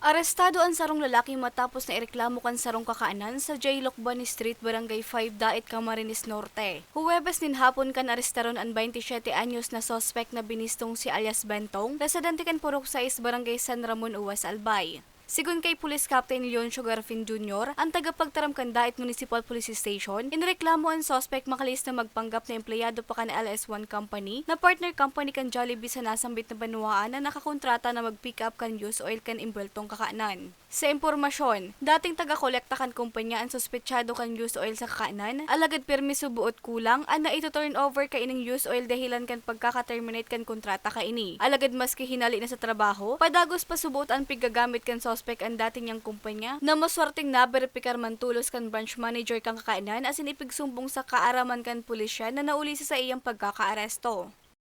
Arestado ang sarong lalaki matapos na ireklamo kan sarong kakaanan sa J. Locbani Street, Barangay 5, Daet, Camarines Norte. Huwebes din hapon kan arestaron ang 27 anyos na sospek na binistong si alias Bentong, residente kan Purok 6, Barangay San Ramon, Uwas, Albay. Sigun kay Police Captain Leoncio Garfin Jr., ang tagapagtaram kan Daet Municipal Police Station, inreklamo ang sospek makalis na magpanggap na empleyado pa kan LS1 Company na partner company kan Jollibee sa nasambit na banuaan na nakakontrata na mag-pick up kan use oil kan imbeltong kakaanan. Sa impormasyon, dating taga-kolekta kan kumpanya ang sospechado kan use oil sa kakaanan, alagad permiso buot kulang, ang na ito turn over ka ining use oil dahilan kan pagkaka-terminate kan kontrata ka ini. Alagad maski hinali na sa trabaho, padagos pa subuot ang pigagamit kan sospek ang dating niyang kumpanya, na maswerteng naberipikar man tulos kan branch manager kang kakainan asin ipigsumbong sa kaaraman kan pulisya na nauli sa iyang pagkakaaresto.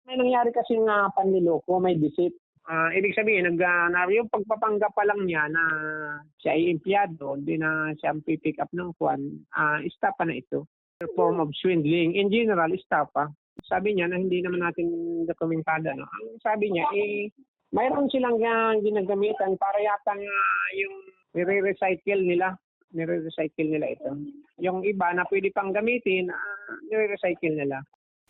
May nangyari kasi nga panliloko, may deceit. Ah, ibig sabihin, nag, na, yung pagpapanggap pa lang niya na siya ay empleyado, hindi na siya ang pick up ng kwan, ah, estafa na ito. Form of swindling. In general, estafa. Sabi niya na hindi naman natin dokumentado. No? Ang sabi niya, eh, mayroon silang ginagamitan para yata nga yung nire-recycle nila. Nire-recycle nila ito. Yung iba na pwede pang gamitin, ah, nire-recycle nila.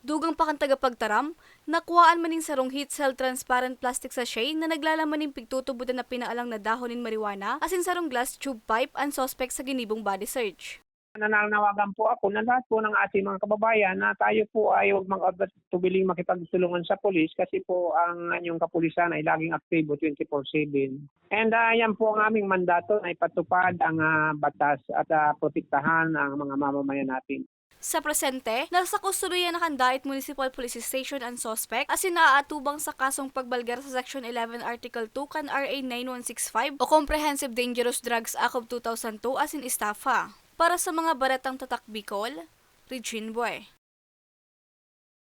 Dugang pa kan tagapagtaram, nakuhaan maning sarong heat cell transparent plastic sachet na naglalaman ng pigtutubutan na pinaalang na dahonin marijuana asin sarong glass tube pipe ang suspect sa ginibong body search. nananawagan po ako na lahat po ng ating mga kababayan na tayo po ay huwag mag tubiling makipagtulungan sa polis kasi po ang anyong kapulisan ay laging aktibo 24-7. And uh, yan po ang aming mandato na ipatupad ang ah, batas at ah, protektahan ang mga mamamayan natin. Sa presente, nasa kustudiya na kan Daet Municipal Police Station ang suspect asin naaatubang sa kasong pagbalgar sa Section 11 Article 2 kan RA 9165 o Comprehensive Dangerous Drugs Act of 2002 asin estafa. Para sa mga baratang tatak Bicol, Regine Boy.